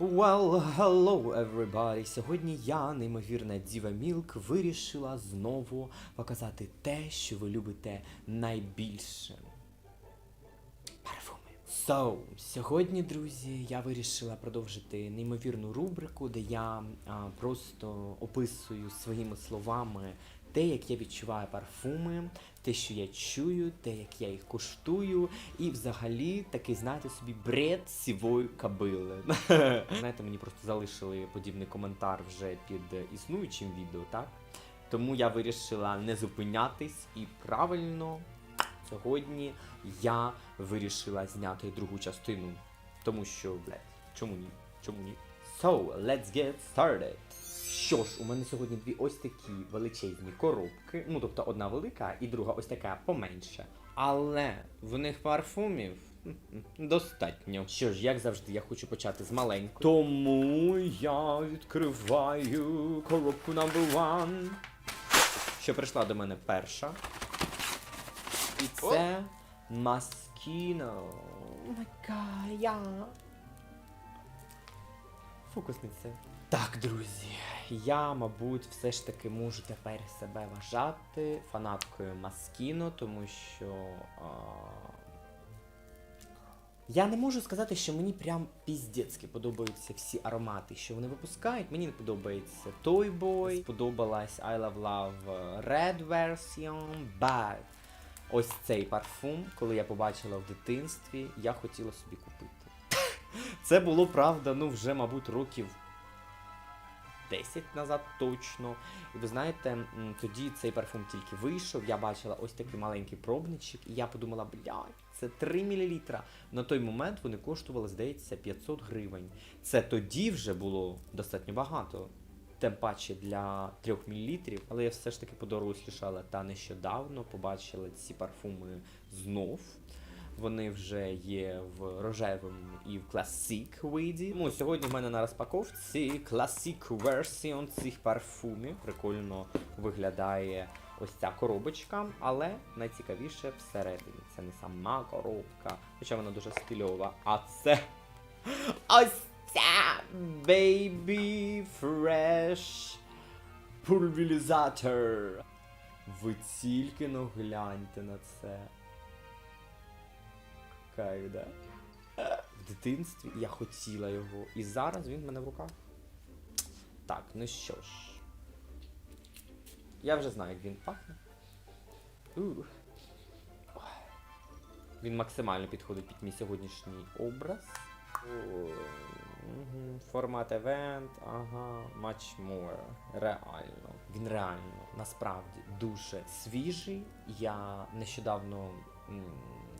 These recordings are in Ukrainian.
Well, hello everybody! Сьогодні я, неймовірна Діва Мілк, вирішила знову показати те, що ви любите найбільше. Парфуми. So, сьогодні, друзі, я вирішила продовжити неймовірну рубрику, де я а, просто описую своїми словами те, як я відчуваю парфуми, те, що я чую, те, як я їх куштую, і взагалі такий, знаєте собі, бред сівої кабили. Знаєте, мені просто залишили подібний коментар вже під існуючим відео, так? Тому я вирішила не зупинятись і правильно сьогодні я вирішила зняти другу частину. Тому що, блядь, чому ні? Чому ні? So, let's get started. Що ж, у мене сьогодні дві ось такі величезні коробки. Ну, тобто одна велика і друга ось така поменша. Але в них парфумів достатньо. Що ж, як завжди, я хочу почати з маленької. Тому я відкриваю коробку number one. Що прийшла до мене перша. І це Маскіно. О май я. Фокусниця. Так, друзі, я, мабуть, все ж таки можу тепер себе вважати фанаткою Маскіно, тому що. А... Я не можу сказати, що мені прям піздецьки подобаються всі аромати, що вони випускають. Мені не подобається Toy Boy, сподобалась I Love Love Red Version, but ось цей парфум, коли я побачила в дитинстві, я хотіла собі купити. Це було правда, ну вже, мабуть, років 10 назад точно. І ви знаєте, тоді цей парфум тільки вийшов. Я бачила ось такий маленький пробничок, і я подумала, блядь, це 3 мл. На той момент вони коштували, здається, 500 гривень. Це тоді вже було достатньо багато. Тим паче для 3 мл, але я все ж таки подорослішала та нещодавно побачила ці парфуми знов. Вони вже є в рожевому і в класик виді. Ну, сьогодні в мене на розпаковці класик версіон цих парфумів. Прикольно виглядає ось ця коробочка, але найцікавіше всередині. Це не сама коробка, хоча вона дуже стильова. А це ось ця Baby Fresh пульверізатор. Ви тільки но гляньте на це. Кайф, да? В дитинстві я хотіла його. І зараз він в мене в руках. Так, ну що ж. Я вже знаю, як він пахне. Він максимально підходить під мій сьогоднішній образ. Формат евент, ага, much more. Реально. Він реально, насправді, дуже свіжий. Я нещодавно,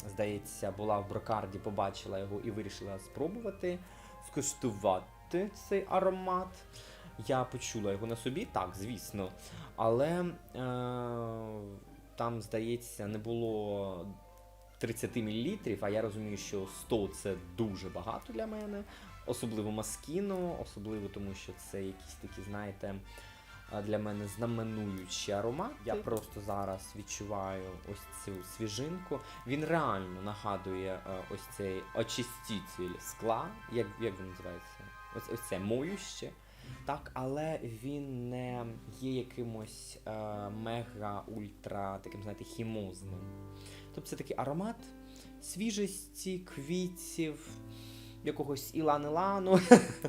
здається, була в брокарді, побачила його і вирішила спробувати скуштувати цей аромат. Я почула його на собі, так, звісно. Але е, там, здається, не було 30 мл, а я розумію, що 100 це дуже багато для мене. Особливо маскіно, особливо тому, що це якісь такі, знаєте, для мене знаменуючі аромати. Я просто зараз відчуваю ось цю свіжинку. Він реально нагадує е, ось цей очиститель скла. Як, як він називається? Ось, ось це моюще. Так, але він не є якимось е, мега-ультра таким, знаєте, хімозним. Тобто це такий аромат свіжості, квітів, якогось ілан-ілану.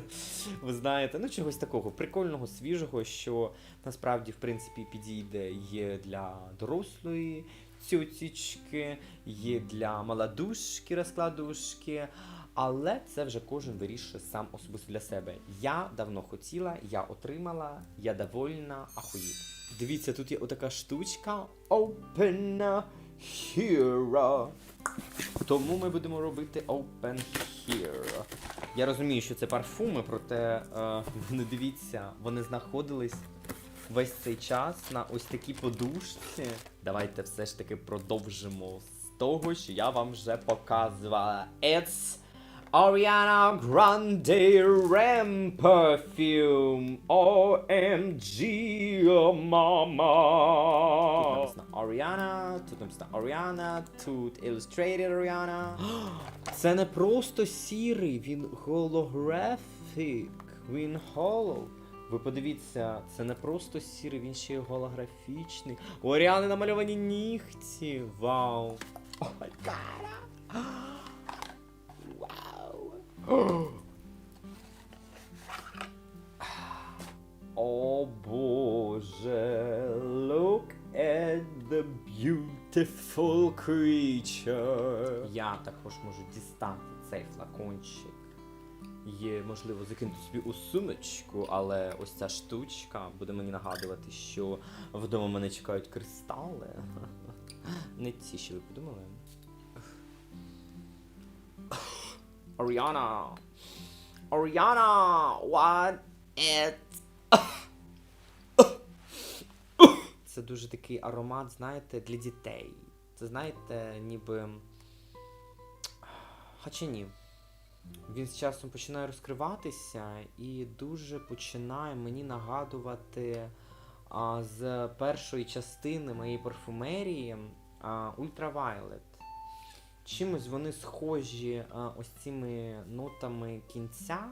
Ви знаєте, ну чогось такого прикольного, свіжого, що насправді, в принципі, підійде є для дорослої цюцічки, є для молодушки, розкладушки. Але це вже кожен вирішує сам особисто для себе. Я давно хотіла, я отримала, я довольна, ахуїв. Дивіться, тут є отака штучка Open Here. Тому ми будемо робити Open Here. Я розумію, що це парфуми, проте не дивіться, вони знаходились весь цей час на ось такій подушці. Давайте все ж таки продовжимо з того, що я вам вже показувала. It's Ariana Grande Ram Perfume OMG oh mama Тут написано Ariana, тут написано Ariana, тут Illustrated Ariana Це не просто сірий, він голограф thick, він hollow. Ви подивіться, це не просто сірий, він ще й голографічний. У Оріани намальовані нігті. Вау. О. Вау. О боже, look at the beautiful creature. Я також можу дістати цей флакончик. Є, можливо, закинути собі у сумочку, але ось ця штучка буде мені нагадувати, що вдома мене чекають кристали. Не ті, що ви подумали. Оріана! Оріана! What it? Це дуже такий аромат, знаєте, для дітей. Це знаєте, ніби. Хоча ні. Він з часом починає розкриватися і дуже починає мені нагадувати а, з першої частини моєї парфумерії а, Ultraviolet. Чимось вони схожі а, ось цими нотами кінця.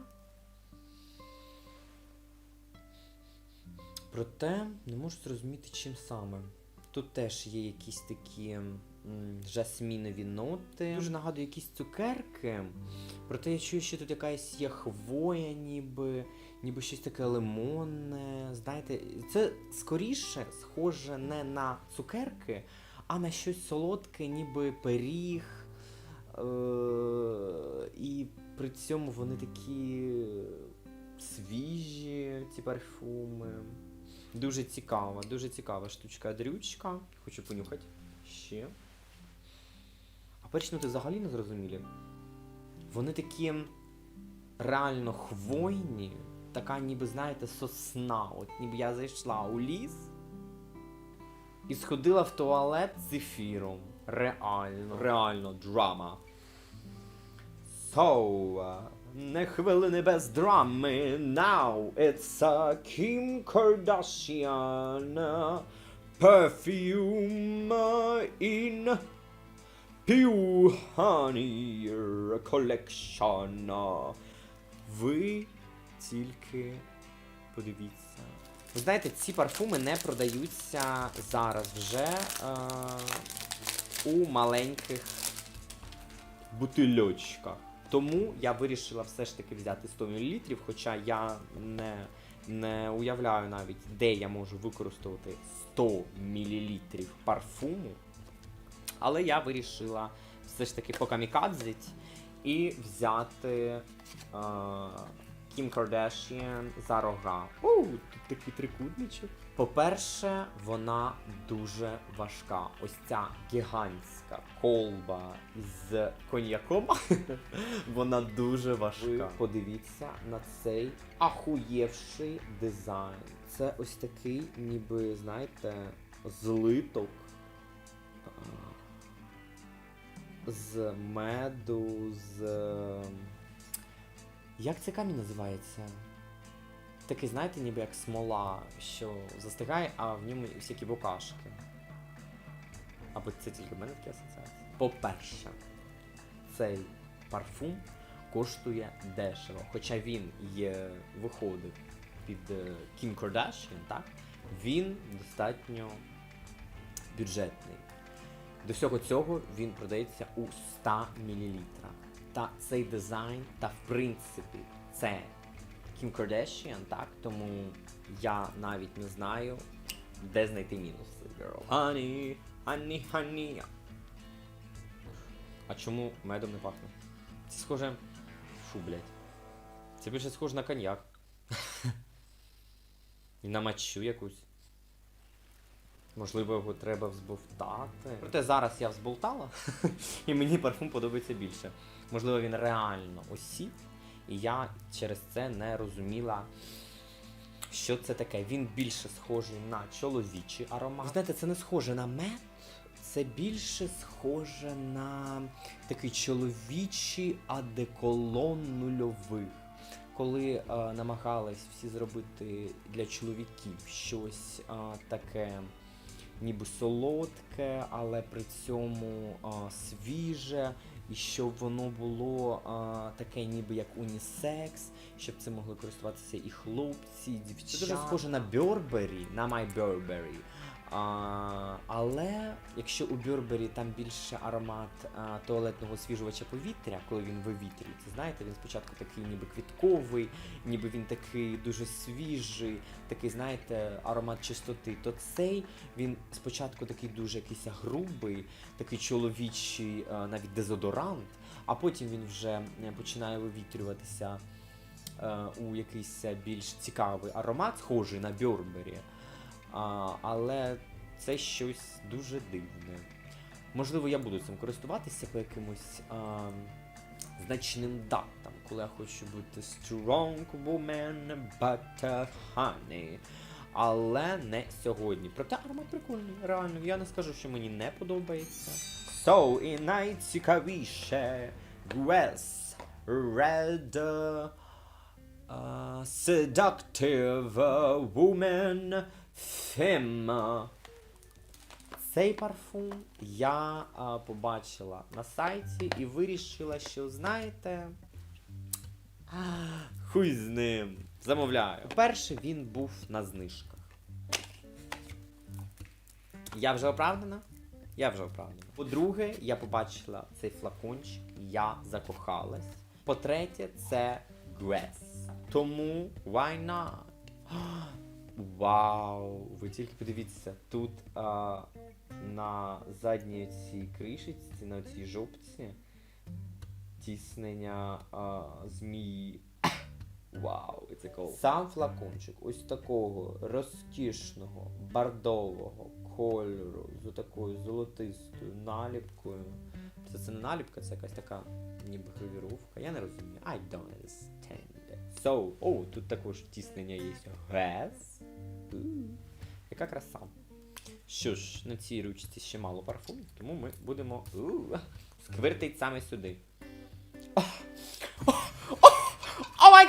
Проте не можу зрозуміти, чим саме. Тут теж є якісь такі м, жасмінові ноти. Дуже нагадує якісь цукерки. Проте я чую, що тут якась є хвоя, ніби, ніби щось таке лимонне. Знаєте, це скоріше схоже не на цукерки, а на щось солодке, ніби пиріг. Е- і при цьому вони такі свіжі, ці парфуми. Дуже цікава, дуже цікава штучка дрючка. Хочу понюхати. Ще. А перші ноти взагалі не зрозумілі. Вони такі реально хвойні, така ніби, знаєте, сосна. От ніби я зайшла у ліс і сходила в туалет з ефіром. Реально, реально драма. So, uh, не хвилини без драми. Now it's a Kim Kardashian uh, perfume uh, in Pure Honey Collection. Uh, Ви тільки подивіться. Ви знаєте, ці парфуми не продаються зараз вже е, у маленьких бутильочках. Тому я вирішила все ж таки взяти 100 мл, хоча я не, не уявляю навіть, де я можу використовувати 100 мл парфуму. Але я вирішила все ж таки покамікадзить і взяти Кім Кардашіан за рога. Оу, тут такий трикутничок. По-перше, вона дуже важка. Ось ця гігантська колба з коньяком. вона дуже важка. Ви подивіться на цей ахуєвший дизайн. Це ось такий, ніби, знаєте, злиток. З меду, з. Як цей камінь називається? Такий, знаєте, ніби як смола, що застигає, а в ньому всякі букашки. Або це тільки в мене такі асоціації. По-перше, цей парфум коштує дешево. Хоча він є, виходить під е, Kim Kardashian, так? Він достатньо бюджетний. До всього цього він продається у 100 мл. Та цей дизайн, та в принципі, це Кім Kardashian, так? Тому я навіть не знаю, де знайти мінуси, girl. Honey, honey, honey. А чому медом не пахне? Це схоже. Фу, блядь. Це більше схоже на коньяк. І на мочу якусь. Можливо, його треба взбовтати. Проте зараз я взболтала, і мені парфум подобається більше. Можливо, він реально осів, і я через це не розуміла, що це таке. Він більше схожий на чоловічий аромат. Знаєте, це не схоже на мед, це більше схоже на такий чоловічий адеколон нульових. Коли е, намагались всі зробити для чоловіків щось е, таке ніби солодке, але при цьому а, свіже, і щоб воно було а, таке, ніби як унісекс, щоб це могли користуватися і хлопці, і дівчата. Це дуже схоже на Burberry, на My Burberry. А, але якщо у Burberry там більше аромат а, туалетного освіжувача повітря, коли він вивітрюється, знаєте, він спочатку такий ніби квітковий, ніби він такий дуже свіжий, такий, знаєте, аромат чистоти, то цей він спочатку такий дуже якийсь грубий, такий чоловічий, а, навіть дезодорант, а потім він вже е, починає вивітрюватися е, у якийсь більш цікавий аромат, схожий на Burberry. А, але це щось дуже дивне. Можливо, я буду цим користуватися по якимось а, значним датам, коли я хочу бути strong woman, but a honey. Але не сьогодні. Проте аромат прикольний, реально. Я не скажу, що мені не подобається. So, і найцікавіше Guess Red uh, Seductive Woman Femme. Цей парфум я а, побачила на сайті і вирішила, що знаєте. Хуй з ним. Замовляю. По-перше, він був на знижках. Я вже оправдана? Я вже оправдана. По-друге, я побачила цей флакончик, я закохалась. По-третє, це Грес. Тому why not? Вау! Ви тільки подивіться, тут а, на задній цій кришечці, на цій жопці тіснення а, змії. Вау, це cool. Сам флакончик ось такого розкішного, бордового кольору з такою золотистою наліпкою. Це, це не наліпка, це якась така ніби гравіровка. Я не розумію. I don't understand. it. So, о, тут також тіснення є. Гес. Яка краса. Що ж, на цій ручці ще мало парфуму, тому ми будемо сквиртить саме сюди. О май!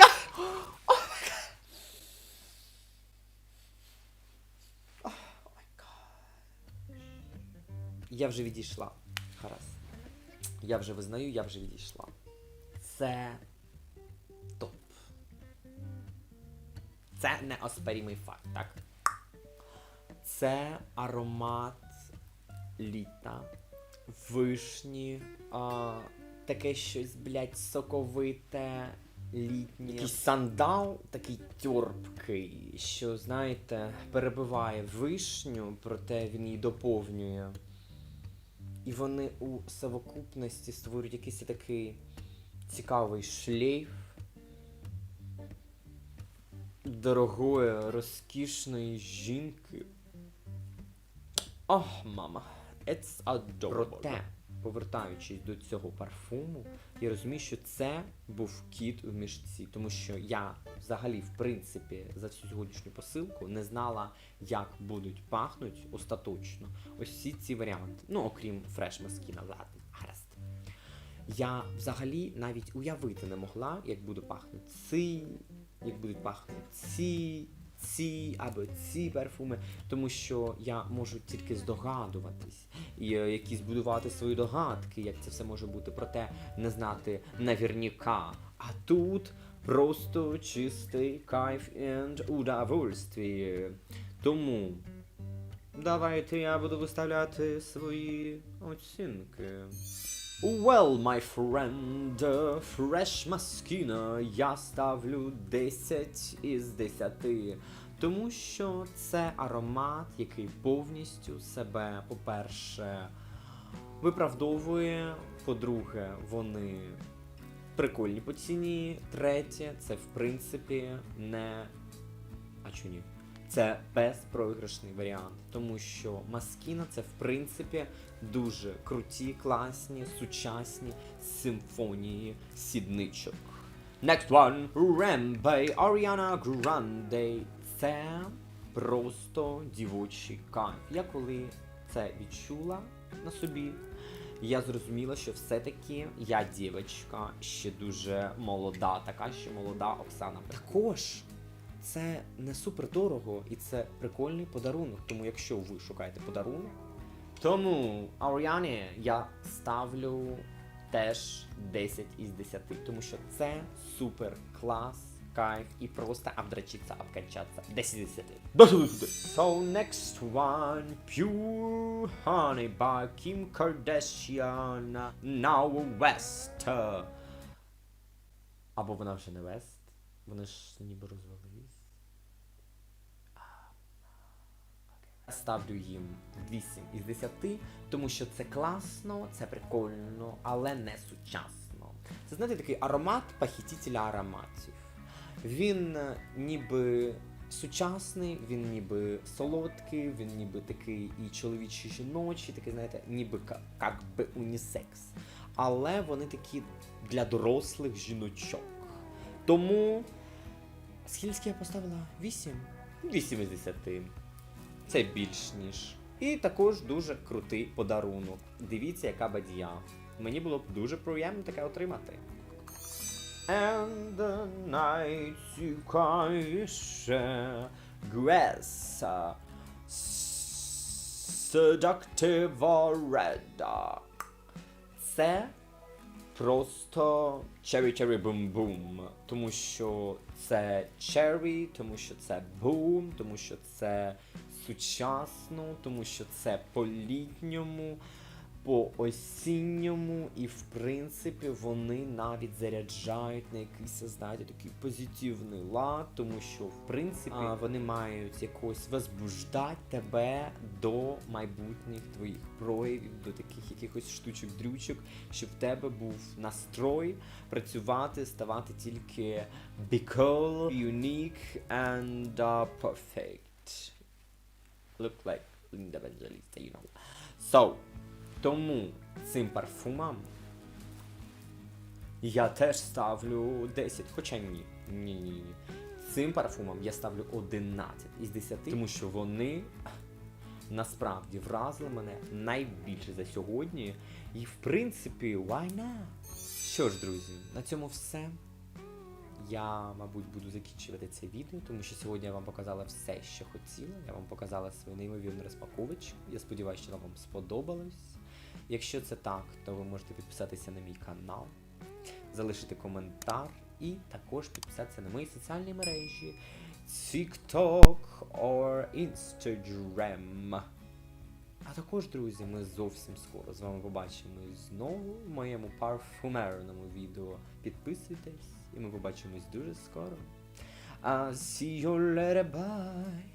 Я вже відійшла. Гаразд. Я вже визнаю, я вже відійшла. Це Це не оспорімий факт, так? Це аромат літа, вишні, а, таке щось, блядь, соковите, літнє. Якийсь сандал такий тьорпкий, що, знаєте, перебиває вишню, проте він її доповнює. І вони у совокупності створюють якийсь такий цікавий шлейф дорогої, розкішної жінки. Ох, мама, it's adorable. Проте, повертаючись до цього парфуму, я розумію, що це був кіт у мішці, тому що я взагалі, в принципі, за всю сьогоднішню посилку не знала, як будуть пахнуть остаточно ось всі ці варіанти. Ну, окрім фреш маскіна, ладно, гаразд. Я взагалі навіть уявити не могла, як буде пахнути ці, як будуть пахнути ці, ці або ці парфуми, тому що я можу тільки здогадуватись і е, якісь будувати свої догадки, як це все може бути, проте не знати навірніка. А тут просто чистий кайф і удовольствие. Тому давайте я буду виставляти свої оцінки. Well, my friend, Fresh Maskina я ставлю 10 із 10. Тому що це аромат, який повністю себе, по-перше, виправдовує. По-друге, вони прикольні по ціні. Третє, це в принципі не. А чому ні? Це безпроіграшний варіант, тому що Маскіна це в принципі дуже круті, класні, сучасні симфонії сідничок. Next one, Rembe, Ariana Grande. Це просто дівочий кайф. Я коли це відчула на собі, я зрозуміла, що все-таки я дівчинка, ще дуже молода, така ще молода Оксана. Також це не супер дорого і це прикольний подарунок. Тому якщо ви шукаєте подарунок, тому Аріані я ставлю теж 10 із 10, тому що це супер клас, кайф і просто обдрачиться, обкачатися. 10 із 10. 10 із 10. So next one, Pure Honey by Kim Kardashian, Now West. Або вона вже не West, вони ж ніби розвалились. Я ставлю їм 8 із 10, тому що це класно, це прикольно, але не сучасно. Це знаєте такий аромат похитителя ароматів. Він е, ніби сучасний, він ніби солодкий, він ніби такий і чоловічий, і жіночий, такий, знаєте, ніби як би унісекс. Але вони такі для дорослих жіночок. Тому скільки я поставила? 8? 8 із 10. Це більш ніж. І також дуже крутий подарунок. Дивіться, яка бадія. Мені було б дуже приємно таке отримати. And night Греса Seductive Red. Це просто Cherry Cherry Boom. Тому що це Cherry, тому що це Boom, тому що це сучасно, тому що це по-літньому, по-осінньому, і в принципі вони навіть заряджають на якийсь, знаєте, такий позитивний лад, тому що в принципі вони мають якось возбуждати тебе до майбутніх твоїх проявів, до таких якихось штучок-дрючок, щоб в тебе був настрой працювати, ставати тільки be cool, unique and uh, perfect. Look like Linda Evangelista, you know. So, тому цим парфумам я теж ставлю 10, хоча ні. Ні, ні, ні. Цим парфумам я ставлю 11 із 10, тому що вони насправді вразили мене найбільше за сьогодні. І в принципі, why not? Що ж, друзі, на цьому все. Я, мабуть, буду закінчувати це відео, тому що сьогодні я вам показала все, що хотіла. Я вам показала свою неймовірну розпаковочку. Я сподіваюся, що вам сподобалось. Якщо це так, то ви можете підписатися на мій канал, залишити коментар і також підписатися на мої соціальні мережі TikTok or Instagram. А також, друзі, ми зовсім скоро з вами побачимось знову в моєму парфумерному відео. Підписуйтесь, і ми побачимось дуже скоро. А see you later, bye.